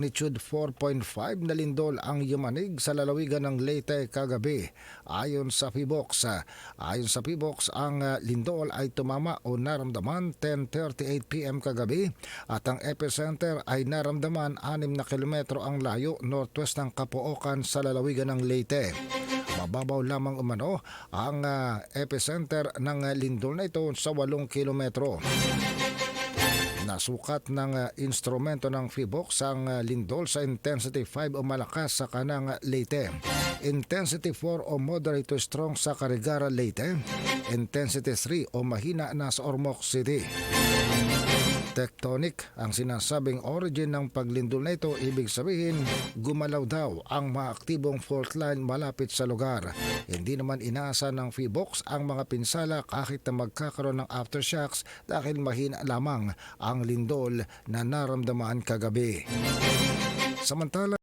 magnitude 4.5 na lindol ang yumanig sa lalawigan ng Leyte kagabi. Ayon sa PBOX, ayon sa PBOX, ang ah, lindol ay tumama o naramdaman 10.38 p.m. kagabi at ang epicenter ay naramdaman 6 na kilometro ang layo northwest ng Kapookan sa lalawigan ng Leyte. Mababaw lamang umano ang ah, epicenter ng ah, lindol na ito sa 8 kilometro. Nasukat ng uh, instrumento ng FIBOX ang uh, lindol sa intensity 5 o malakas sa kanang Leyte. Intensity 4 o moderate to strong sa Carigara, Leyte. Intensity 3 o mahina na sa Ormoc City. Tectonic ang sinasabing origin ng paglindol na ito, ibig sabihin gumalaw daw ang maaktibong fault line malapit sa lugar. Hindi naman inaasa ng FIBOX ang mga pinsala kahit na magkakaroon ng aftershocks dahil mahina lamang ang lindol na naramdaman kagabi. Samantala,